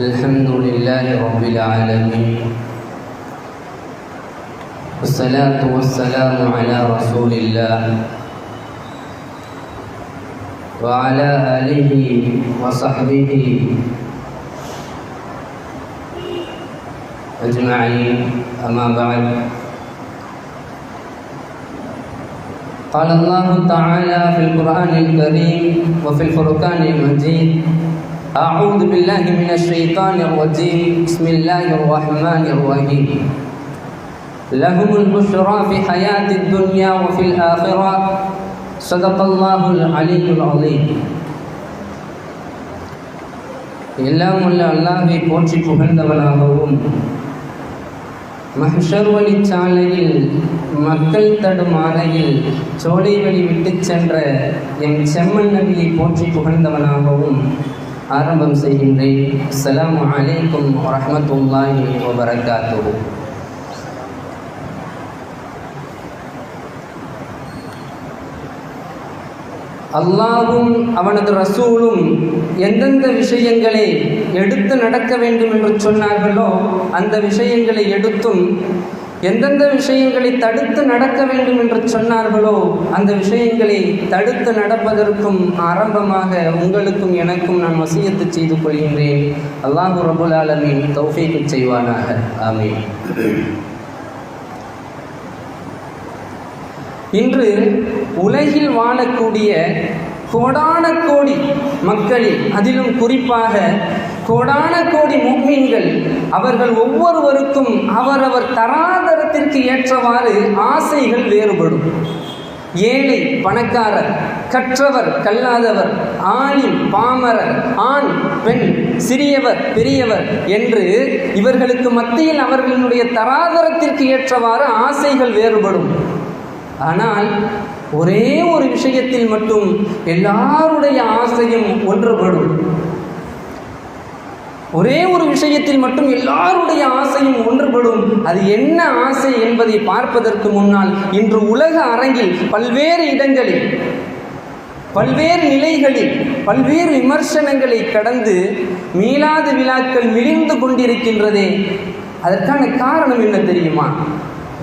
الحمد لله رب العالمين. والصلاة والسلام على رسول الله وعلى آله وصحبه أجمعين. أما بعد قال الله تعالى في القرآن الكريم وفي الفرقان المجيد أعوذ بالله من الشيطان الرجيم بسم الله الرحمن الرحيم لهم البشرى في حياة الدنيا وفي الآخرة صدق الله العلي العظيم எல்லாம் உள்ள அல்லாஹை போற்றி புகழ்ந்தவனாகவும் மஹ்ஷர் வழி சாலையில் மக்கள் தடுமாறையில் சோலை வழி விட்டு சென்ற என் செம்மன் நபியை போற்றி புகழ்ந்தவனாகவும் ஆரம்பம் செய்கின்றேன். அஸ்லாம் அலைக்கும் வரஹ்மத்துல்லாஹி வபரகாத்துஹு அல்லாவும் அவனது ரசூலும் எந்தெந்த விஷயங்களை எடுத்து நடக்க வேண்டும் என்று சொன்னார்களோ அந்த விஷயங்களை எடுத்தும் எந்தெந்த விஷயங்களை தடுத்து நடக்க வேண்டும் என்று சொன்னார்களோ அந்த விஷயங்களை தடுத்து நடப்பதற்கும் ஆரம்பமாக உங்களுக்கும் எனக்கும் நான் வசியத்து செய்து கொள்கின்றேன். அல்லாஹு ரபுல் ஆலமின் தௌஃபீக்கு செய்வானாக. ஆமே இன்று உலகில் வாழக்கூடிய கோடான கோடி மக்களில் அதிலும் குறிப்பாக கோடான கோடி முக்மீன்கள். அவர்கள் ஒவ்வொருவருக்கும் அவரவர் தராதரத்திற்கு ஏற்றவாறு ஆசைகள் வேறுபடும். ஏழை பணக்காரர் கற்றவர் கல்லாதவர் ஆணின் பாமரர் ஆண் பெண் சிறியவர் பெரியவர் என்று இவர்களுக்கு மத்தியில் அவர்களினுடைய தராதரத்திற்கு ஏற்றவாறு ஆசைகள் வேறுபடும். ஆனால் ஒரே ஒரு விஷயத்தில் மட்டும் எல்லாருடைய ஆசையும் ஒன்றுபடும். ஒரே ஒரு விஷயத்தில் மட்டும் எல்லாருடைய ஆசையும் ஒன்றுபடும். அது என்ன ஆசை என்பதை பார்ப்பதற்கு முன்னால் இன்று உலக அரங்கில் பல்வேறு இடங்களில் பல்வேறு நிலைகளில் பல்வேறு விமர்சனங்களை கடந்து மீளாத விழாக்கள் மிளிந்து கொண்டிருக்கின்றதே. அதற்கான காரணம் என்ன தெரியுமா?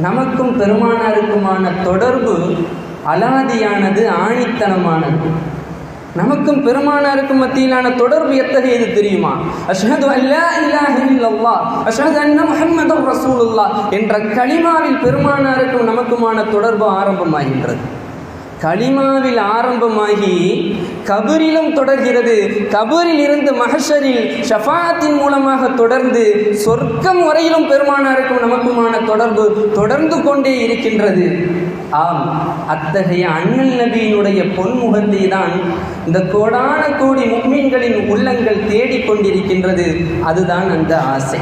நமக்கும் பெருமானாருக்குமான தொடர்பு அலாதியானது ஆணித்தனமானது. நமக்கும் பெருமானாருக்கும் மத்தியிலான தொடர்பு எத்தகையது தெரியுமா? அஷ்ஹது அல்லா இலாஹ இல்லல்லாஹ் அஷ்ஹது அன்ன முஹம்மது ரசூலுல்லா என்ற களிமாவில் பெருமானாருக்கும் நமக்குமான தொடர்பு ஆரம்பமாகின்றது. களிமாவில் ஆரம்பமாகி கபரிலும் தொடர்கிறது. கபரில் இருந்து மகஷரில் ஷஃபாத்தின் மூலமாக தொடர்ந்து சொர்க்கம் வரையிலும் பெருமானாருக்கும் நமக்குமான தொடர்பு தொடர்ந்து கொண்டே இருக்கின்றது. ஆம் அத்தகைய அண்ணல் நபியினுடைய பொன்முகத்தை தான் இந்த கோடான கோடி முக்மீன்களின் உள்ளங்கள் தேடிக்கொண்டிருக்கின்றது அதுதான் அந்த ஆசை.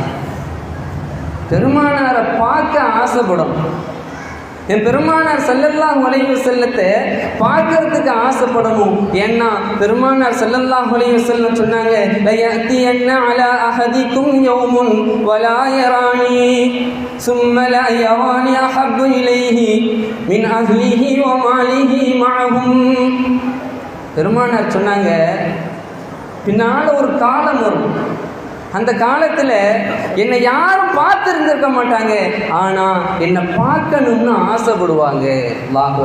பெருமானாரை பார்க்க ஆசைப்படும். என் பெருமானார் செல்லல்லாம் உலகி செல்லத்தை பார்க்கறதுக்கு ஆசைப்படணும். ஏன்னா பெருமானார் செல்லல்லாம் உலகி செல்லம் சொன்னாங்க என்ன அல அகதிக்கும் யோமுன் வலாயராணி சும்மல யவானி அஹப்பு இலைஹி மின் அஹ்லிஹி ஓ மாகும் பெருமானார் சொன்னாங்க பின்னால் ஒரு காலம் வரும். அந்த காலத்தில் என்னை யாரும் பார்த்து இருந்திருக்க மாட்டாங்க. ஆனால் என்னை பார்க்கணும்னு ஆசைப்படுவாங்க. அல்லாஹ்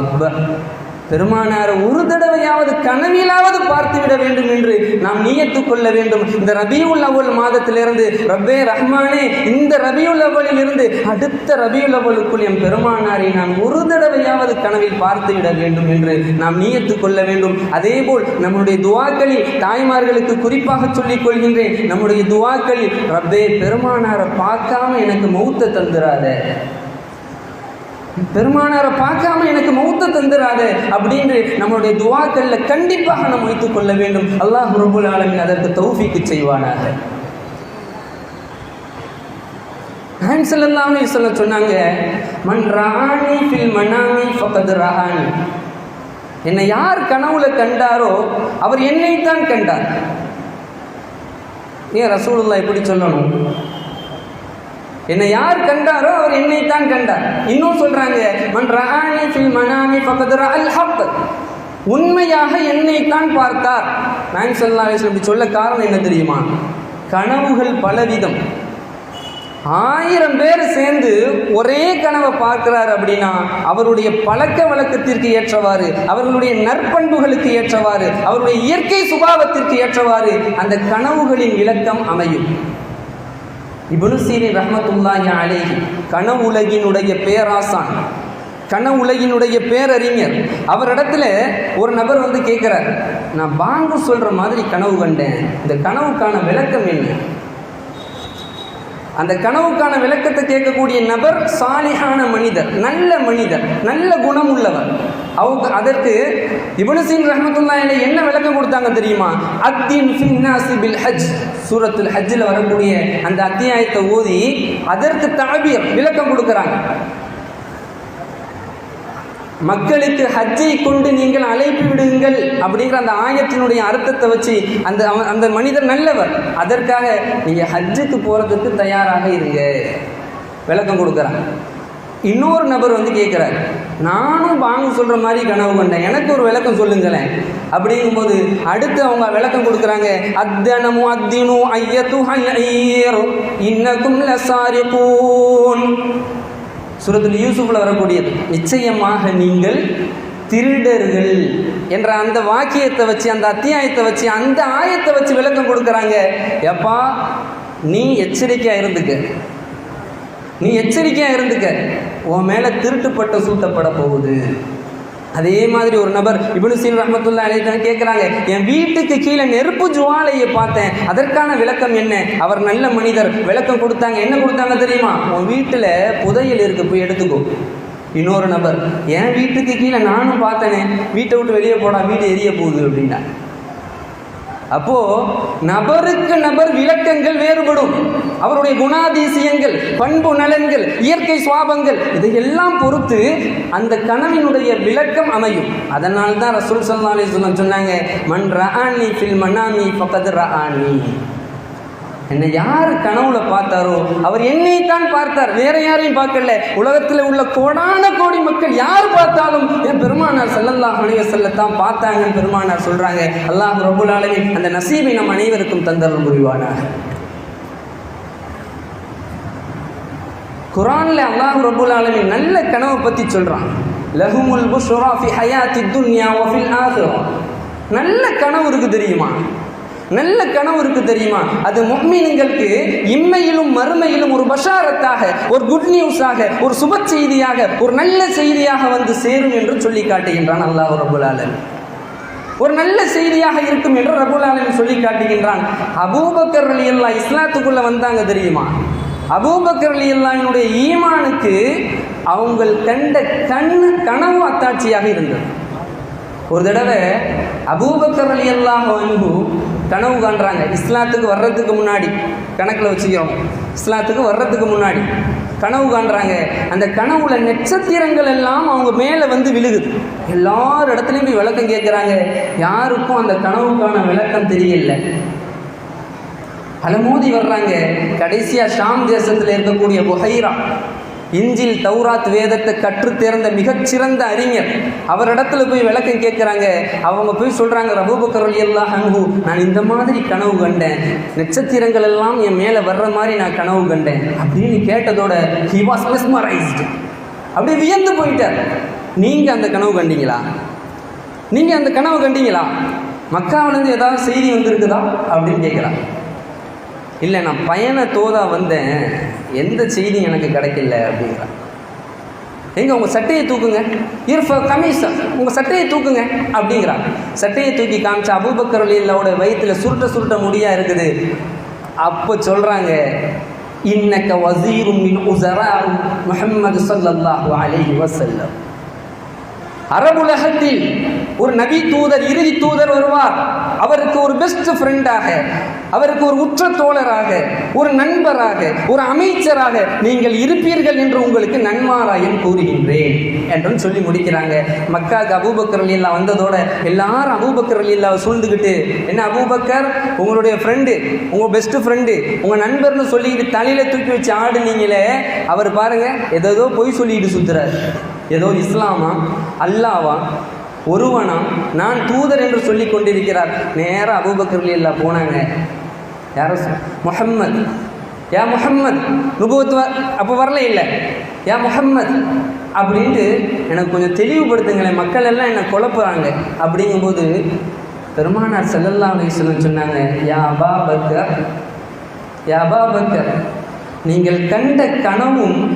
பெருமானார் ஒரு தடவையாவது கனவிலாவது பார்த்து விட வேண்டும் என்று நாம் நியத்து கொள்ள வேண்டும். இந்த ரபியுல் அவ்வல் மாதத்திலிருந்து ரப்பே ரஹ்மானே இந்த ரபியுல் அவ்வலில் இருந்து அடுத்த ரபியுல் அவலுக்குள் என் பெருமானாரை நான் ஒரு தடவையாவது கனவில் பார்த்து விட வேண்டும் என்று நாம் நியத்து கொள்ள வேண்டும். அதேபோல் நம்முடைய துவாக்களில் தாய்மார்களுக்கு குறிப்பாக சொல்லிக் கொள்கின்றேன். நம்முடைய துவாக்களில் ரப்பே பெருமானாரை பார்க்காம எனக்கு மௌத்த தந்துராத பெருமானாரை பார்க்காம எனக்கு மௌத்த தந்துராத அப்படின்னு நம்மளுடைய துவாக்கல்ல கண்டிப்பாக நாம் வைத்துக் கொள்ள வேண்டும். அல்லாஹ் ரபுல் ஆலமின் அதற்கு தௌஃபிக்கு செய்வானாக. ஹன்சல்லாமே சொல்ல சொன்னாங்க மன் ராணி ஃபில் மனாமி ஃபகத் ரஹானி. என்னை யார் கனவுல கண்டாரோ அவர் என்னைத்தான் கண்டார். ஏன் ரசூலுல்லா இப்படி சொல்லணும்? என்னை யார் கண்டாரோ அவர் என்னைத்தான் கண்டார். இன்னும் சொல்றாங்க மன் ரஹானி ஃபில் மனாமி ஃபகத் அல் ஹப் உண்மையாக என்னைத்தான் பார்த்தார். நான் சொல்லலாம் இப்படி சொல்ல காரணம் என்ன தெரியுமா? கனவுகள் பலவிதம். ஆயிரம் பேர் சேர்ந்து ஒரே கனவை பார்க்கிறார் அப்படின்னா அவருடைய பழக்க வழக்கத்திற்கு ஏற்றவாறு அவர்களுடைய நற்பண்புகளுக்கு ஏற்றவாறு அவருடைய இயற்கை சுபாவத்திற்கு ஏற்றவாறு அந்த கனவுகளின் விளக்கம் அமையும். இப்னு சீரின் ரஹ்மத்துல்லாஹி அலைஹி கனவுலகினுடைய பேராசான் கனவுலகினுடைய பேரறிஞர். அவரிடத்துல ஒரு நபர் வந்து கேட்குறார் நான் பாங்கு சொல்கிற மாதிரி கனவு கண்டேன். இந்த கனவுக்கான விளக்கம் என்ன? அந்த கனவுக்கான விளக்கத்தை கேட்கக்கூடிய நபர் சாலிஹான மனிதர் நல்ல மனிதர் நல்ல குணம் உள்ளவர் அவங்க அதற்கு இபனுசீன் ரஹமத்துல்லா என்ன விளக்கம் கொடுத்தாங்க தெரியுமா? அத்தின் ஃபின்னாசி பில் ஹஜ். சூரத்துல் ஹஜ்ஜில் வரக்கூடிய அந்த அத்தியாயத்தை ஓதி அதற்கு தாபியர் விளக்கம் கொடுக்குறாங்க. மக்களுக்கு ஹஜ்ஜை கொண்டு நீங்கள் அழைப்பு விடுங்கள் அப்படிங்கிற அந்த ஆயத்தினுடைய அர்த்தத்தை வச்சு அந்த அவன் அந்த மனிதர் நல்லவர். அதற்காக நீங்கள் ஹஜ்ஜுக்கு போகிறதுக்கு தயாராக இருங்க. விளக்கம் கொடுக்குறாங்க இன்னொரு நபர் வந்து கேட்குறாரு நானும் வாங்க சொல்கிற மாதிரி கனவு கண்டேன். எனக்கு ஒரு விளக்கம் சொல்லுங்களேன். அப்படிங்கும்போது அடுத்து அவங்க விளக்கம் கொடுக்குறாங்க. அத்தனமு அத்தினு ஐயத்து ஐயர் இன்னக்கும் லசாரிகூன். சுரத்தில் யூசுஃபில் வரக்கூடியது. நிச்சயமாக நீங்கள் திருடர்கள் என்ற அந்த வாக்கியத்தை வச்சு அந்த அத்தியாயத்தை வச்சு அந்த ஆயத்தை வச்சு விளக்கம் கொடுக்குறாங்க. எப்பா நீ எச்சரிக்கையாக இருந்துக்க. நீ எச்சரிக்கையாக இருந்துக்க. உன் மேலே திருட்டுப்பட்ட சூட்டப்பட போகுது. அதே மாதிரி ஒரு நபர் இப்னு ரஹமத்துல்லா அலைஹி கேட்குறாங்க என் வீட்டுக்கு கீழே நெருப்பு ஜுவாலையை பார்த்தேன். அதற்கான விளக்கம் என்ன? அவர் நல்ல மனிதர். விளக்கம் கொடுத்தாங்க. என்ன கொடுத்தாங்க தெரியுமா? உன் வீட்டில் புதையல் இருக்கு. போய் எடுத்துக்கோ. இன்னொரு நபர் என் வீட்டுக்கு கீழே நானும் பார்த்தேனே. வீட்டை விட்டு வெளியே போடா. வீடு எரிய போகுது. அப்படின்னா. அப்போ நபருக்கு நபர் விளக்கங்கள் வேறுபடும். அவருடைய குணாதிசயங்கள் பண்பு நலன்கள் இயற்கை சுவாபங்கள் இதையெல்லாம் பொறுத்து அந்த கனவினுடைய விளக்கம் அமையும். அதனால் தான் ரசூல் சல்லா அலிஸ்லாம் சொன்னாங்க மன் ரஹானி ஃபில் மனாமி ஃபகத் என்னை யார் கனவுல பார்த்தாரோ அவர் என்னைத்தான் பார்த்தார். வேற யாரையும் பார்க்கல. உலகத்தில் உள்ள கோடான கோடி மக்கள் யார் பார்த்தாலும் என் பெருமானார் ஸல்லல்லாஹு அலைஹி செல்லத்தான் பார்த்தாங்கன்னு பெருமானார் சொல்றாங்க. அல்லாஹ் ரபுல் ஆலமீன் அந்த நசீபை நம் அனைவருக்கும் தந்தரும் புரிவானாக. குரானில் அல்லாஹ் ரபுல் ஆலமி நல்ல கனவை பற்றி சொல்கிறான் லஹுமுல் புஷ்ரா ஃபி ஹயாத்தி துன்யா வஃபில் ஆஹிரா நல்ல கனவு இருக்குது தெரியுமா? நல்ல கனவு இருக்கு தெரியுமா? அது முக்மீன்களுக்கு இம்மையிலும் மறுமையிலும் ஒரு பஷாரத்தாக ஒரு குட் நியூஸாக ஒரு சுப செய்தியாக ஒரு நல்ல செய்தியாக வந்து சேரும் என்று சொல்லி காட்டுகின்றான் அல்லாஹ் ரபுல் ஆலமி ஒரு நல்ல செய்தியாக இருக்கும் என்று ரபுல் ஆலமி சொல்லி காட்டுகின்றான். அபூபக்கர் அலி அல்லா இஸ்லாத்துக்குள்ள வந்தாங்க தெரியுமா? அபூபக்கர் அலி அல்லாவினுடைய ஈமானுக்கு அவங்கள் கண்ட கண் கனவு அத்தாட்சியாக இருந்தது. ஒரு தடவை அபூபக்கர் அலி அல்லாஹ் அன்பு கனவு காண்றாங்க. இஸ்லாத்துக்கு வர்றதுக்கு முன்னாடி கணக்கில் வச்சுக்கிறோம். இஸ்லாத்துக்கு வர்றதுக்கு முன்னாடி கனவு காண்றாங்க. அந்த கனவுல நட்சத்திரங்கள் எல்லாம் அவங்க மேலே வந்து விழுகுது. எல்லார் இடத்துலையும் போய் விளக்கம் கேட்குறாங்க யாருக்கும் அந்த கனவுக்கான விளக்கம் தெரியல. அலமோதி வர்றாங்க. கடைசியாக ஷாம் தேசத்தில் இருக்கக்கூடிய புஹைரா இஞ்சில் தௌராத் வேதத்தை கற்று தேர்ந்த மிகச்சிறந்த அறிஞர். அவரிடத்துல போய் விளக்கம் கேட்குறாங்க. அவங்க போய் சொல்கிறாங்க ரபூபக்கர் எல்லாம் ஹங்கு நான் இந்த மாதிரி கனவு கண்டேன். நட்சத்திரங்கள் எல்லாம் என் மேலே வர்ற மாதிரி நான் கனவு கண்டேன். அப்படின்னு கேட்டதோட ஹி வாஸ் மெஸ்மரைஸ்டு அப்படியே வியந்து போயிட்டார். நீங்கள் அந்த கனவு கண்டீங்களா? நீங்கள் அந்த கனவு கண்டீங்களா? மக்காவிலேருந்து ஏதாவது செய்தி வந்திருக்குதா? அப்படின்னு கேட்குறாங்க இல்லை நான் பயண தோதா வந்தேன். எந்த செய்தி எனக்கு கிடைக்கல அப்படிங்கிறான் எங்க உங்கள் சட்டையை தூக்குங்க. இருஃப கமீசா உங்கள் சட்டையை தூக்குங்க அப்படிங்கிறான் சட்டையை தூக்கி காமிச்சா அபுபக்கர் அலில்லாவோட வயிற்றுல சுருட்ட சுருட்ட முடியா இருக்குது. அப்போ சொல்கிறாங்க இன்னக்க வசீரும் மின் உசரா முஹம்மது ஸல்லல்லாஹு அலைஹி வஸல்லம். அரபுலகத்தில் ஒரு நபி தூதர் இறுதி தூதர் வருவார் அவருக்கு ஒரு பெஸ்ட் ஃப்ரெண்டாக அவருக்கு ஒரு உற்ற தோழராக ஒரு நண்பராக ஒரு அமைச்சராக நீங்கள் இருப்பீர்கள் என்று உங்களுக்கு நன்மாராயம் கூறுகின்றேன் என்றும் சொல்லி முடிக்கிறாங்க. மக்காவுக்கு அபூபக்கர் அலில்லா வந்ததோட எல்லாரும் அபூபக்கர் அலில்லாவை சூழ்ந்துக்கிட்டு என்ன அபூபக்கர்? உங்களுடைய ஃப்ரெண்டு உங்கள் பெஸ்ட் ஃப்ரெண்டு உங்கள் நண்பர்னு சொல்லிக்கிட்டு தலையில் தூக்கி வச்சு ஆடுனீங்களே. அவர் பாருங்க ஏதோ பொய் சொல்லிக்கிட்டு சுத்துறாரு. ஏதோ இஸ்லாமா? அல்லாவா? ஒருவனாம் நான் தூதர் என்று சொல்லி கொண்டிருக்கிறார். நேராக அபூபக்கர் இல்லா போனாங்க. யார முஹம்மத். யா முஹம்மத் நுபுவத்து அப்போ வரல இல்லை. யா முஹம்மத் அப்படின்ட்டு எனக்கு கொஞ்சம் தெளிவுபடுத்துங்களேன் மக்கள் எல்லாம் என்னை குழப்புறாங்க. அப்படிங்கும்போது பெருமானார் செல்லல்லா அலிஸ்லம் சொன்னாங்க யா அபா பக்கர் யா அபா பக்கர் நீங்கள் கண்ட கனவும்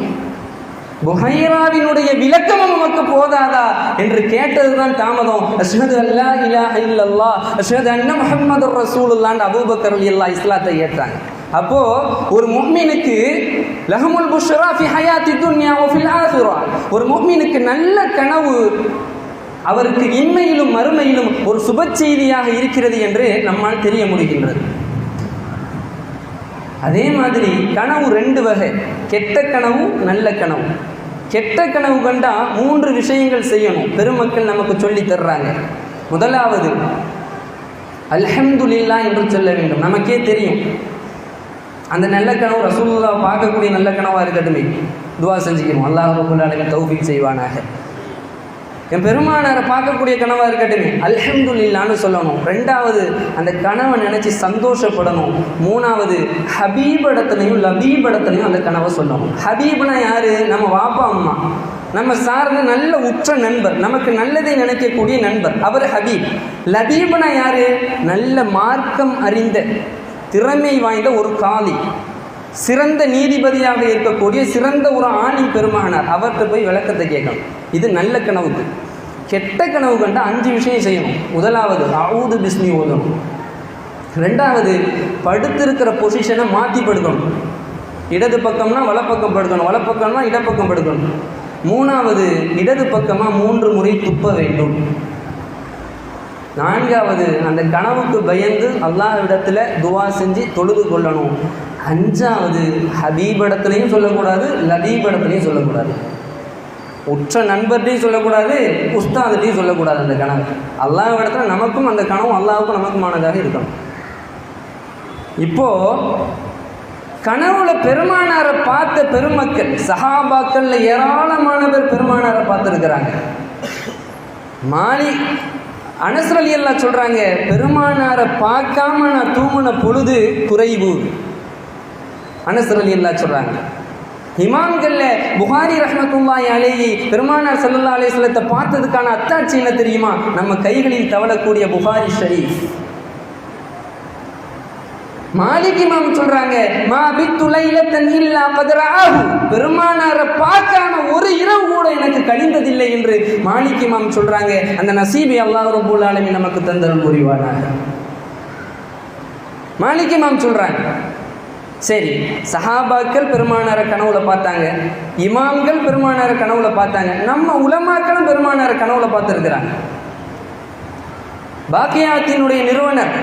புஹைராவினுடைய விளக்கமும் நமக்கு போதாதா என்று கேட்டதுதான் தாமதம். அஸ்மது அல்லா இலா இல்லல்லா அஸ்மது அன்ன முகமது ரசூலுல்லான்னு அபூபக்கர் அல்லா இஸ்லாத்தை ஏற்றாங்க. அப்போ ஒரு முஹ்மீனுக்கு லஹமுல் புஷ்ரா ஃபி ஹயாத்தி துன்யா வ ஃபில் ஒரு முஹ்மீனுக்கு நல்ல கனவு அவருக்கு இன்மையிலும் மறுமையிலும் ஒரு சுப செய்தியாக இருக்கிறது என்று நம்மால் தெரிய முடிகின்றது. அதே மாதிரி கனவு ரெண்டு வகை. கெட்ட கனவு நல்ல கனவு கெட்ட கனவு கண்டால் மூன்று விஷயங்கள் செய்யணும். பெருமக்கள் நமக்கு சொல்லி தர்றாங்க. முதலாவது அல்ஹம்துலில்லா என்று சொல்ல வேண்டும். நமக்கே தெரியும். அந்த நல்ல கனவு ரசூல்லா பார்க்கக்கூடிய நல்ல கனவாக இருக்கட்டுமே. துவா செஞ்சுக்கணும். அல்லாஹ் ரபுல் அலமின் செய்வானாக. என் பெருமானாரை பார்க்கக்கூடிய கனவாக இருக்கட்டுமே. அல்ஹம்துலில்லான்னு சொல்லணும். ரெண்டாவது அந்த கனவை நினச்சி சந்தோஷப்படணும். மூணாவது ஹபீபடத்தனையும் லபீபடத்தனையும் அந்த கனவை சொல்லணும். ஹபீப்னா யாரு? நம்ம வாப்பா அம்மா. நம்ம சார்ந்த நல்ல உற்ற நண்பர் நமக்கு நல்லதை நினைக்கக்கூடிய நண்பர் அவர் ஹபீப். லபீப்னா யாரு? நல்ல மார்க்கம் அறிந்த திறமை வாய்ந்த ஒரு காலி. சிறந்த நீதிபதியாக இருக்கக்கூடிய சிறந்த ஒரு ஆணின் பெருமகனார். அவர்கிட்ட போய் விளக்கத்தை கேட்கணும். இது நல்ல கனவுக்கு. கெட்ட கனவு கண்டால் அஞ்சு விஷயம் செய்யணும். முதலாவது அவுது பிஸ்மி ஓதணும். ரெண்டாவது படுத்திருக்கிற பொசிஷனை மாற்றி படுக்கணும். இடது பக்கம்னா வலப்பக்கம் படுக்கணும். வலப்பக்கம்னா இடப்பக்கம் படுக்கணும். மூணாவது இடது பக்கமாக மூன்று முறை துப்ப வேண்டும். நான்காவது அந்த கனவுக்கு பயந்து அல்லாஹ்விடத்தில் துவா செஞ்சு தொழுது கொள்ளணும். அஞ்சாவது ஹபீப் இடத்துலையும் சொல்லக்கூடாது லபீப் இடத்துலையும் சொல்லக்கூடாது. உற்ற நண்பர்கிட்டையும் சொல்லக்கூடாது உஸ்தாதுகிட்டையும் சொல்லக்கூடாது அந்த கனவு. அல்லாஹ் இடத்துல நமக்கும் அந்த கனவும் அல்லாவுக்கும் நமக்குமானதாக இருக்கணும். இப்போ கனவுல பெருமானாரை பார்த்த பெருமக்கள் சஹாபாக்கள்ல ஏராளமானவர் பெருமானாரை பார்த்துருக்கிறாங்க. மாலி அனசரலி எல்லாம் சொல்றாங்க பெருமானாரை பார்க்காம நான் தூங்கின பொழுது குறைவு. அனஸ்ர் அல்லா சொல்கிறாங்க இமாம்கள்ல புகாரி ரஹமத்துல்லாய் அலேயி பெருமானார் சல்லா அலேஸ்லத்தை பார்த்ததுக்கான அத்தாட்சி என்ன தெரியுமா? நம்ம கைகளில் தவழக்கூடிய புகாரி ஷரீஃப். மாலிக் இமாம் சொல்றாங்க மா பித்துலைல தன்னில்லா கதராஹு பெருமானாரை பார்க்காம ஒரு இரவு கூட எனக்கு கழிந்ததில்லை என்று மாலிக் இமாம் சொல்றாங்க. அந்த நசீபை அல்லாஹ் ரபுல் ஆலமி நமக்கு தந்தரம் புரிவானாக. மாலிக் இமாம் சொல்றாங்க சரி சஹாபாக்கள் பெருமானார கனவுல பார்த்தாங்க இமாம்கள் பெருமானார கனவுல பார்த்தாங்க நம்ம உலமாக்களும் பெருமானார கனவுல பார்த்துருக்கிறாங்க. பாக்கியாத்தினுடைய நிறுவனர்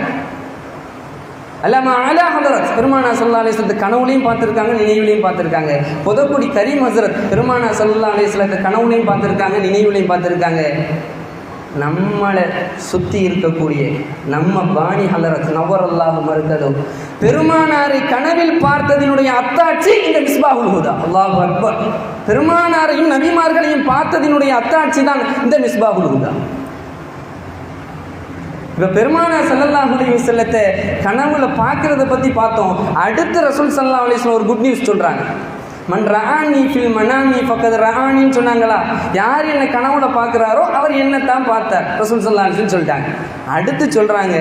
அல்லாம அலா ஹதரத் பெருமானா சல்லா அலிஸ்லத்து கனவுலையும் பார்த்துருக்காங்க நினைவுலையும் பார்த்துருக்காங்க. புதக்குடி கரீம் ஹசரத் பெருமானா சல்லா அலிஸ்லத்து கனவுலையும் பார்த்துருக்காங்க நினைவுலையும் பார்த்துருக்காங்க. நம்மளை சுற்றி இருக்கக்கூடிய நம்ம பாணி ஹலரத் நவர் மறுத்ததும் பெருமானாரை கனவில் பார்த்ததினுடைய அத்தாட்சி இந்த மிஸ்பாகுல் ஹுதா. அல்லாஹ் அக்பர். பெருமானாரையும் நபிமார்களையும் பார்த்ததினுடைய அத்தாட்சி தான் இந்த மிஸ்பாகுல் ஹுதா. இப்போ பெருமானார் சல்லல்லா அலி செல்லத்தை கனவுல பார்க்கறத பற்றி பார்த்தோம். அடுத்த ரசூல் சல்லா அலிஸ்லாம் ஒரு குட் நியூஸ் சொல்கிறாங்க மன் ரஹானி ஃபில் மனாமி பக்கத்து ரஹானின்னு சொன்னாங்களா? யார் என்னை கனவுல பார்க்குறாரோ அவர் என்னத்தான் பார்த்தார். ரசூல் சொல்லான்னு சொல்லிட்டாங்க. அடுத்து சொல்கிறாங்க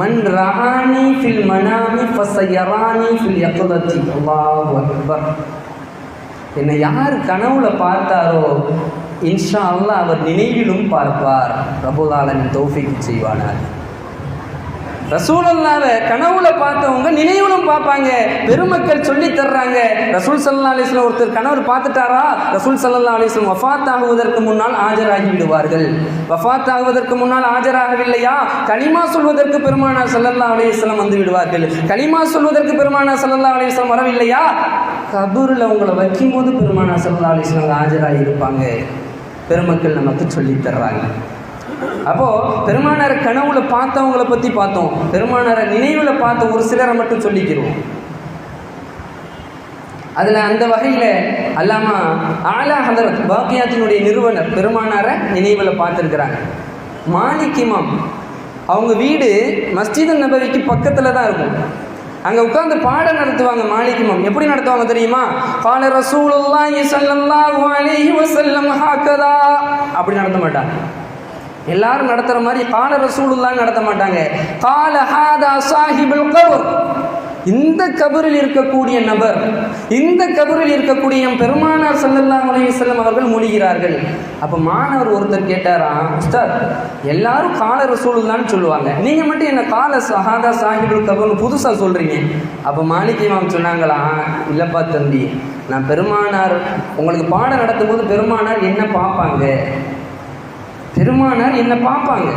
மன் ரஹானி ஃபில் மனாமி ஃபசயரானி ஃபில் யக்தத்தி அல்லாஹு அக்பர். என்னை யார் கனவுல பார்த்தாரோ இன்ஷா அல்லாஹ் அவர் நினைவிலும் பார்ப்பார். ரபுலாலனின் தௌஃபிக்கு செய்வானார் ரசூலல்லாத கனவுல பார்த்தவங்க நினைவிலும் பார்ப்பாங்க பெருமக்கள் சொல்லி தர்றாங்க. ரசூல் சல்லா அலிஸ்லாம் ஒருத்தர் கணவர் பார்த்துட்டாரா? ரசூல் சல்லா அலிஸ்லாம் வஃத் ஆகுவதற்கு முன்னால் ஆஜராகி விடுவார்கள். வஃத் ஆகுவதற்கு முன்னால் ஆஜராகவில்லையா? கனிமா சொல்வதற்கு பெருமானார் சல்லல்லா அலிஸ்லாம் வந்து விடுவார்கள். கனிமா சொல்வதற்கு பெருமானார் சல்லல்லா அலிஸ்லாம் வரவில்லையா? கபூரில் உங்களை வைக்கும்போது பெருமானார் சல்லா அலிஸ்லாம் ஆஜராகி இருப்பாங்க. பெருமக்கள் நமக்கு சொல்லி தர்றாங்க. அப்போது பெருமானாரை கனவுல பார்த்தவங்களை பற்றி பார்த்தோம். பெருமானாரை நினைவில் பார்த்த ஒரு சிலரை மட்டும் சொல்லிக்கிறோம். அதில் அந்த வகையில் அல்லாமா ஆலா ஹதரத் பாக்கியாத்தினுடைய நிறுவனர் பெருமானாரை நினைவில் பார்த்துருக்கிறாங்க. மாலிக் இமாம். அவங்க வீடு மஸ்ஜித் நபவிக்கு பக்கத்தில் தான் இருக்கும். அங்கே உட்காந்து பாடம் நடத்துவாங்க மாலிக் எப்படி நடத்துவாங்க தெரியுமா? பால ரசூலுல்லாஹி ஸல்லல்லாஹு அலைஹி வஸல்லம் ஹாக்கதா. அப்படி நடத்த மாட்டாங்க. எல்லாரும் நடத்துற மாதிரி கால ரசூலுல்லாஹ் நடத்த மாட்டாங்க. கால ஹாதா சாஹிபுல் கபர். இந்த கபரில் இருக்கக்கூடிய நபர் இந்த கபரில் இருக்கக்கூடிய பெருமானார் சல்லல்லா அலையம் அவர்கள் மொழிகிறார்கள். அப்போ மாணவர் ஒருத்தர் கேட்டாராம் உஸ்தாத் எல்லாரும் கால ரசூலுல்லான்னு சொல்லுவாங்க. நீங்கள் மட்டும் என்ன கால சஹாதா சாஹிபுல் கபர்னு புதுசாக சொல்கிறீங்க அப்போ மாலிக் சொன்னாங்களா சொன்னாங்களாம் இல்லப்பா தம்பி நான் பெருமானார் உங்களுக்கு பாடம் நடத்தும் போது பெருமானார் என்ன பார்ப்பாங்க? பெருமானார் என்ன பார்ப்பாங்க.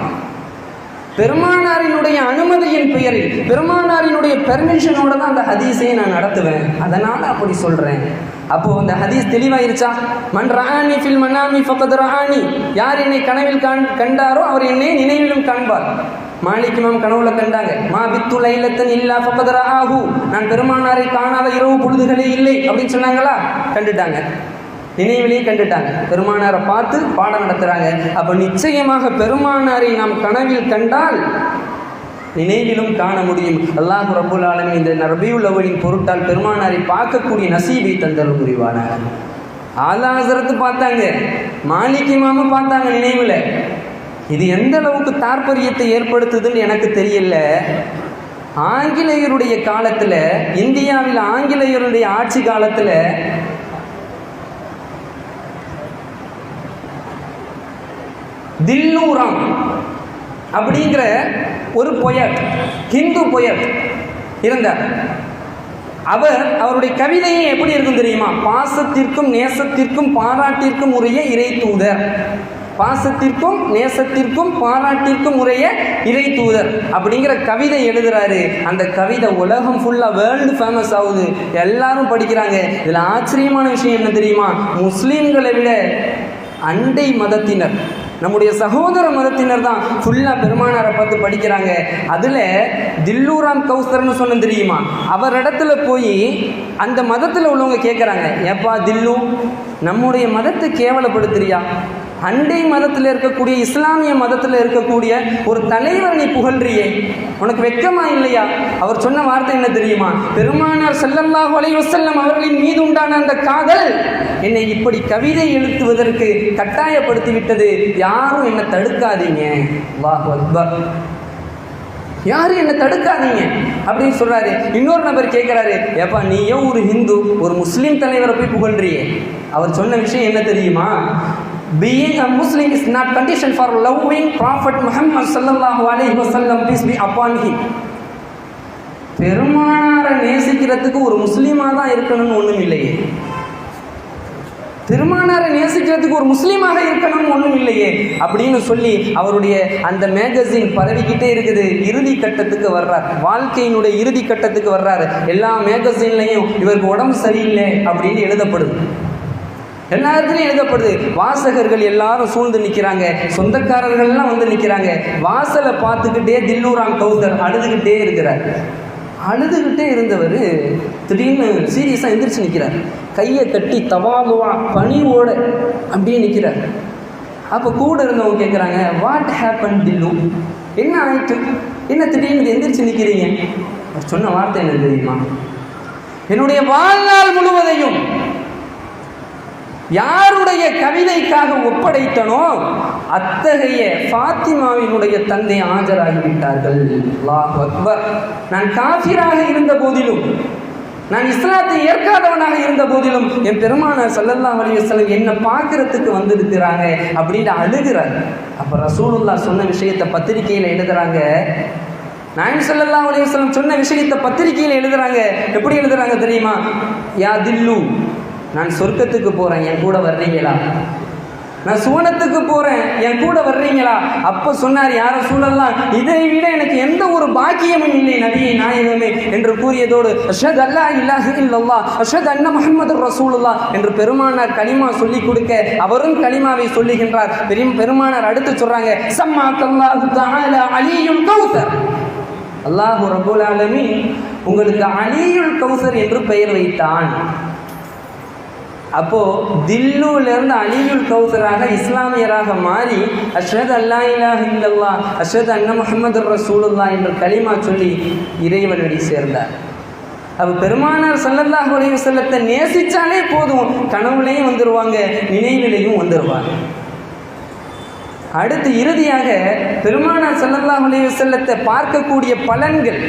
பெருமானாரினுடைய அனுமதியின் பெயரில் பெருமானாரினுடைய பெர்மிஷனோட தான் அந்த ஹதீஸை நான் நடத்துவேன். அதனால் அப்படி சொல்கிறேன் அப்போது அந்த ஹதீஸ் தெளிவாயிருச்சா? மன் ரஹானி ஃபில் மனாமி ஃபகத் ரஹானி. யார் என்னை கனவில் காண் கண்டாரோ அவர் என்னை நினைவிலும் காண்பார். மாலிக் இமாம் கனவுல கண்டாங்க. மா பித்து லைலத்தன் இல்லா ஃபகத் ரஹாஹு. நான் பெருமானாரை காணாத இரவு பொழுதுகளே இல்லை. அப்படின்னு சொன்னாங்களா? கண்டுட்டாங்க. நினைவிலையும் கண்டுட்டாங்க. பெருமானாரை பார்த்து பாடம் நடத்துகிறாங்க அப்போ நிச்சயமாக பெருமானாரை நாம் கனவில் கண்டால் நினைவிலும் காண முடியும். அல்லாஹ் ரபுல் ஆலமின் இந்த ரபியுல் அவலின் பொருட்டால் பெருமானாரை பார்க்கக்கூடிய நசீபை தந்தல் புரிவான. ஆலாசரத்து பார்த்தாங்க. மாலிக் பார்த்தாங்க நினைவில். இது எந்த அளவுக்கு தாற்பயத்தை ஏற்படுத்துதுன்னு எனக்கு தெரியல. ஆங்கிலேயருடைய காலத்தில் இந்தியாவில் ஆங்கிலேயருடைய ஆட்சி காலத்தில் தில்லூராம் அப்படிங்கிற ஒரு பொயட் ஹிந்து பொயட் இருந்தார். அவர் அவருடைய கவிதையே எப்படி இருக்கும் தெரியுமா? பாசத்திற்கும் நேசத்திற்கும் பாராட்டிற்கும் உரிய இறை தூதர். பாசத்திற்கும் நேசத்திற்கும் பாராட்டிற்கும் உரிய இறை தூதர் அப்படிங்கிற கவிதை எழுதுறாரு. அந்த கவிதை உலகம் ஃபுல்லாக வேர்ல்டு ஃபேமஸ் ஆகுது. எல்லாரும் படிக்கிறாங்க. இதில் ஆச்சரியமான விஷயம் என்ன தெரியுமா? முஸ்லீம்களை விட அண்டை மதத்தினர் நம்முடைய சகோதர மதத்தினர் தான் ஃபுல்லாக பெருமானாரை பார்த்து படிக்கிறாங்க. அதில் தில்லூராம் கௌசர்னு சொன்ன தெரியுமா? அவரிடத்துல போய் அந்த மதத்தில் உள்ளவங்க கேட்குறாங்க ஏப்பா தில்லு நம்முடைய மதத்தை கேவலப்படுத்துறியா? அண்டை மதத்தில் இருக்கக்கூடிய இஸ்லாமிய மதத்தில் இருக்கக்கூடிய ஒரு தலைவர் நீ புகழ்றியே. உனக்கு வெக்கமா இல்லையா? அவர் சொன்ன வார்த்தை என்ன தெரியுமா? பெருமானார் ஸல்லல்லாஹு அலைஹி அவர்களின் மீது உண்டான அந்த காதல் என்னை இப்படி கவிதை எழுத்துவதற்கு கட்டாயப்படுத்தி விட்டது யாரும் என்னை தடுக்காதீங்க. அல்லாஹ் அக்பர். யாரும் என்னை தடுக்காதீங்க அப்படின்னு சொல்றாரு. இன்னொரு நபர் கேட்கிறாரு ஏப்பா நீயும் ஒரு ஹிந்து ஒரு முஸ்லீம் தலைவரை போய் புகழ்றியே. அவர் சொன்ன விஷயம் என்ன தெரியுமா? Being a Muslim is not condition for loving Prophet Muhammad sallallahu alaihi wasallam peace be upon him. பெருமானாரை நேசிக்கிறதுக்கு ஒரு முஸ்லீமாக தான் இருக்கணும்னு ஒன்றும் இல்லையே. திருமானாரை நேசிக்கிறதுக்கு ஒரு முஸ்லீமாக இருக்கணும்னு ஒன்றும் இல்லையே. அப்படின்னு சொல்லி அவருடைய அந்த மேகசின் பரவிக்கிட்டே இருக்குது. இறுதி கட்டத்துக்கு வர்றார். வாழ்க்கையினுடைய இறுதி கட்டத்துக்கு வர்றாரு. எல்லா மேகசின்லையும் இவருக்கு உடம்பு சரியில்லை அப்படின்னு எழுதப்படுது. எல்லா இடத்துலையும் எழுதப்படுது. வாசகர்கள் எல்லாரும் சூழ்ந்து நிற்கிறாங்க சொந்தக்காரர்கள்லாம் வந்து நிற்கிறாங்க வாசலை பார்த்துக்கிட்டே தில்லூராம் கௌதர் அழுதுகிட்டே இருக்கிறார். அழுதுகிட்டே இருந்தவர் திடீர்னு சீரியஸாக எந்திரிச்சு நிற்கிறார் கையை கட்டி தவாகுவா பனியோட அப்படியே நிற்கிறார் அப்போ கூட இருந்தவங்க கேட்குறாங்க வாட் ஹேப்பன் தில்லு? என்ன ஆயிட்டு? என்ன திடீர்னு எந்திரிச்சு நிற்கிறீங்க சொன்ன வார்த்தை என்ன தெரியுமா? என்னுடைய வாழ்நாள் முழுவதையும் யாருடைய கவிதைக்காக ஒப்படைத்தனோ அத்தகைய ஃபாத்திமாவினுடைய தந்தை ஆஜராகிவிட்டார்கள். அல்லாஹ் அக்பர். நான் காஃபிராக இருந்த போதிலும் நான் இஸ்லாத்தை ஏற்காதவனாக இருந்த போதிலும் என் பெருமானார் சல்லல்லா அலைஹி வஸல்லம் என்னை பார்க்கறதுக்கு வந்திருக்கிறாங்க அப்படின்னு அழுகிறார். அப்போ ரசூலுல்லா சொன்ன விஷயத்தை பத்திரிக்கையில் எழுதுறாங்க. நாயம் ஸல்லல்லாஹு அலைஹி சொன்ன விஷயத்தை பத்திரிக்கையில் எழுதுறாங்க. எப்படி எழுதுறாங்க தெரியுமா? யா தில்லு. நான் சொர்க்கத்துக்கு போகிறேன் என் கூட வர்றீங்களா? நான் சுவனத்துக்கு போகிறேன் என் கூட வர்றீங்களா? அப்போ சொன்னார் யார சூழல்லாம்? இதை விட எனக்கு எந்த ஒரு பாக்கியமும் இல்லை நபியை நாயகமே என்று கூறியதோடு அஷத் அல்லா இல்லாஹ் இல்லல்லா அஷத் அன்ன முகமது ரசூலுல்லா என்று பெருமானார் களிமா சொல்லி கொடுக்க அவரும் களிமாவை சொல்லுகின்றார். பெரும் பெருமானார் அடுத்து சொல்றாங்க சம்மா கல்லாஹு அலியும் கௌசர் அல்லாஹு ரபுல் உங்களுக்கு அலியுல் கௌசர் என்று பெயர் வைத்தான். அப்போது தில்லுலேருந்து அலியுல் கௌசராக இஸ்லாமியராக மாறி அஷ்ரத் அல்லா இலாஹ இல்லல்லா அஷ்ரத் அண்ண முகமது ரசூலுல்லா என்ற களிமா சொல்லி இறைவனடி சேர்ந்தார். அப்போ பெருமானார் சல்லல்லாஹ் அலைஹி செல்லத்தை நேசித்தாலே போதும். கனவுலையும் வந்துடுவாங்க நினைவிலையும் வந்துடுவாங்க அடுத்து இறுதியாக பெருமானார் சல்லல்லாஹ் அலைஹி செல்லத்தை பார்க்கக்கூடிய பலன்கள்.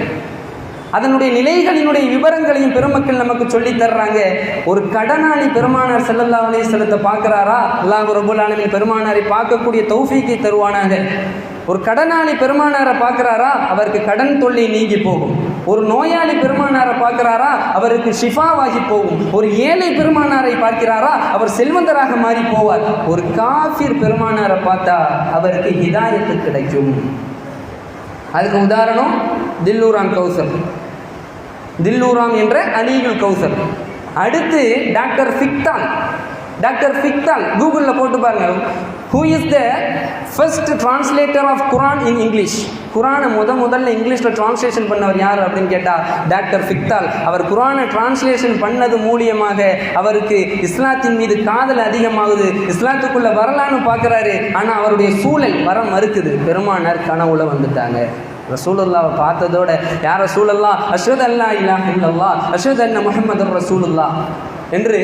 அதனுடைய நிலைகளினுடைய விவரங்களையும் பெருமக்கள் நமக்கு சொல்லி தர்றாங்க. ஒரு கடனாளி பெருமானார் செல்லல்லா அலி வஸல்லத்தை பார்க்கறாரா? அல்லாஹ் ரப்பல் ஆலமீன் பெருமானாரை பார்க்கக்கூடிய தௌஃபீக்கை தருவானாக. ஒரு கடனாளி பெருமானாரை பார்க்குறாரா? அவருக்கு கடன் தொல்லை நீங்கி போகும். ஒரு நோயாளி பெருமானாரை பார்க்கிறாரா? அவருக்கு ஷிஃபாவாகி போகும். ஒரு ஏழை பெருமானாரை பார்க்கிறாரா? அவர் செல்வந்தராக மாறி போவார். ஒரு காஃபிர் பெருமானாரை பார்த்தா அவருக்கு ஹிதாயத்து கிடைக்கும். அதுக்கு உதாரணம் தில்லூராம் கௌசர். தில்லூராம் என்ற அலீகுல் கௌசர். அடுத்து டாக்டர் ஃபிக்தால் டாக்டர் ஃபிக்தால் கூகுளில் போட்டு பாருங்கள் who is the first translator of Quran in English குரானை முத முதல்ல இங்கிலீஷில் டிரான்ஸ்லேஷன் பண்ணவர் யார் அப்படின்னு கேட்டால் டாக்டர் ஃபிக்தால் அவர் குரானை டிரான்ஸ்லேஷன் பண்ணது மூலியமாக அவருக்கு இஸ்லாத்தின் மீது காதல் அதிகமாகுது இஸ்லாத்துக்குள்ளே வரலான்னு பார்க்குறாரு. ஆனால் அவருடைய சூழல் வர மறுக்குது. பெருமானார் கனவுல வந்துட்டாங்க. ரசூலுல்லாவை பார்த்ததோட யார் ரசூலுல்லா அஷ்ஹது அல்லா இல்லா இல்லல்லா அஷ்ஹது அன்ன முகமது ரசூலுல்லா என்று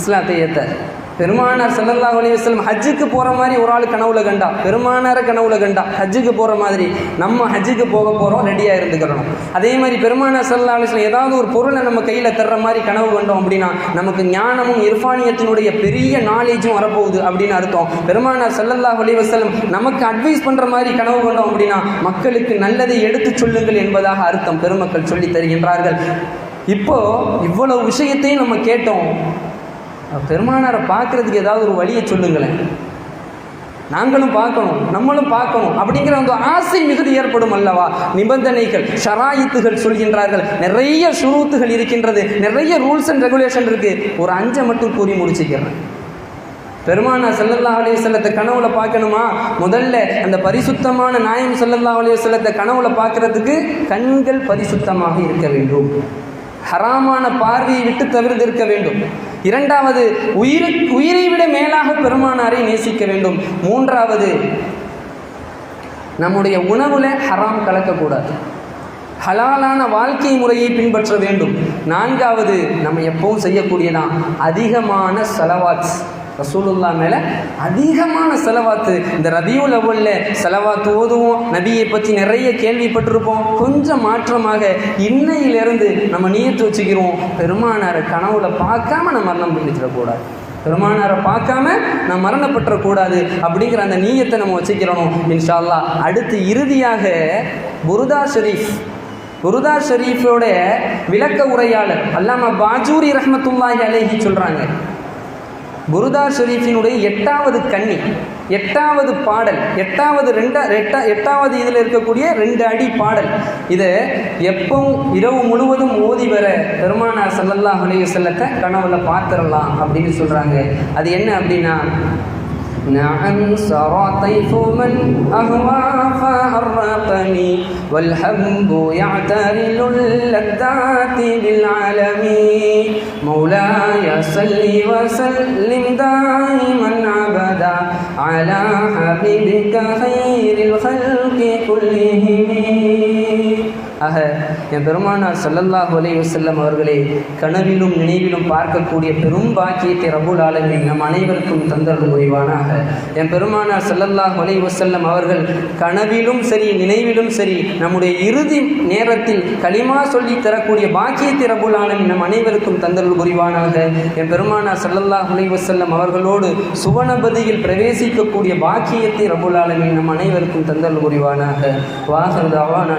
இஸ்லாத்தை ஏற்றார் பெருமானார் ஸல்லல்லாஹு அலைஹி ஹஜ்ஜுக்கு போகிற மாதிரி ஒரு ஆள் கனவுல கண்டா. பெருமானார கனவுல கண்டா. ஹஜ்ஜுக்கு போகிற மாதிரி நம்ம ஹஜ்ஜுக்கு போக போகிறோம் ரெடியாக இருந்துக்கிறணும். அதே மாதிரி பெருமானார் ஸல்லல்லாஹு அலிஸ்லம் ஏதாவது ஒரு பொருளை நம்ம கையில் தர்ற மாதிரி கனவு கண்டோம் அப்படின்னா நமக்கு ஞானமும் இர்ஃபானியத்தினுடைய பெரிய நாலேஜும் வரப்போகுது அப்படின்னு அர்த்தம். பெருமானார் ஸல்லல்லாஹு அலைஹி நமக்கு அட்வைஸ் பண்ணுற மாதிரி கனவு கண்டோம் அப்படின்னா மக்களுக்கு நல்லதை எடுத்துச் சொல்லுங்கள் என்பதாக அர்த்தம் பெருமக்கள் சொல்லி தருகின்றார்கள். இப்போ இவ்வளவு விஷயத்தையும் நம்ம கேட்டோம். பெருமானாரை பார்க்கறதுக்கு ஏதாவது ஒரு வழியை சொல்லுங்களேன். நாங்களும் பார்க்கணும் நம்மளும் பார்க்கணும் அப்படிங்கிற அந்த ஆசை மிகுதி ஏற்படும் அல்லவா? நிபந்தனைகள் ஷராயித்துகள் சொல்கின்றார்கள். நிறைய சுருத்துகள் இருக்கின்றது. நிறைய ரூல்ஸ் அண்ட் ரெகுலேஷன் இருக்கு. ஒரு அஞ்சை மட்டும் கூறி முடிச்சுக்கிறேன். பெருமானா செல்லல்லா அலைய செல்லத்தை கனவுல பார்க்கணுமா? முதல்ல அந்த பரிசுத்தமான நாயம் செல்லல்லா அலைய செல்லத்தை கனவுல பார்க்கறதுக்கு கண்கள் பரிசுத்தமாக இருக்க வேண்டும். ஹராமான பார்வையை விட்டு தவிர்த்திருக்க வேண்டும். இரண்டாவது உயிரு உயிரை விட மேலாக பெருமானாரை நேசிக்க வேண்டும். மூன்றாவது நம்முடைய உணவுல ஹராம் கலக்கக்கூடாது. ஹலாலான வாழ்க்கை முறையை பின்பற்ற வேண்டும். நான்காவது நம்ம எப்பவும் செய்யக்கூடியதான் அதிகமான செலவாட்ஸ் ரசூலுல்லா மேலே அதிகமான செலவாத்து. இந்த ரபியூ லெவலில் செலவாத்து ஓதுவோம். நபியை பற்றி நிறைய கேள்விப்பட்டிருப்போம். கொஞ்சம் மாற்றமாக இன்னையிலிருந்து நம்ம நீயத்து வச்சுக்கிறோம். பெருமானாரை கனவுல பார்க்காம நம்ம மரணம் பண்ணிச்சிடக்கூடாது பெருமானாரை பார்க்காம நான் மரணப்பற்றக்கூடாது அப்படிங்கிற அந்த நீயத்தை நம்ம வச்சுக்கிறணும். இன்ஷால்லா அல்லாஹ் அடுத்து இறுதியாக புருதா ஷெரீஃப். புருதா ஷெரீஃபோட விளக்க உரையாளர் அல்லாம பாஜூரி ரஹமத்துல்லாஹி அலேஹி சொல்கிறாங்க புருதா ஷெரீஃபினுடைய எட்டாவது கன்னி எட்டாவது பாடல் எட்டாவது ரெண்டா எட்டா எட்டாவது இதில் இருக்கக்கூடிய ரெண்டு அடி பாடல். இதை எப்பவும் இரவு முழுவதும் ஓதி வர பெருமானார் சல்லல்லா அலைஹி செல்லத்தை கனவுல பார்த்துடலாம் அப்படின்னு சொல்கிறாங்க அது என்ன அப்படின்னா نعم سرى طيف من أهوى فأرقني والحب يعترل اللذات بالعالمين مولاي صل وسلم دائما أبدا على حبيبك خير الخلق كلهم. ஆக என் பெருமானார் ஸல்லல்லாஹு அலி வசல்லம் அவர்களே கனவிலும் நினைவிலும் பார்க்கக்கூடிய பெரும் பாக்கியத்தை ரபுல் ஆலமின் நம் அனைவருக்கும் தந்தருள் முடிவானாக என் பெருமானார் ஸல்லல்லாஹு அலி வசல்லம் அவர்கள் கனவிலும் சரி நினைவிலும் சரி நம்முடைய இறுதி நேரத்தில் களிமா சொல்லி தரக்கூடிய பாக்கியத்தை ரபுல் ஆலமீன் நம் அனைவருக்கும் தந்தருள் புரிவானாக. என் பெருமானார் ஸல்லல்லாஹு அலி வசல்லம் அவர்களோடு சுவனபதியில் பிரவேசிக்கக்கூடிய பாக்கியத்தை ரபுல் ஆலமின் நம் அனைவருக்கும் தந்தருள் புரிவானாக. வாஹர் தாவானா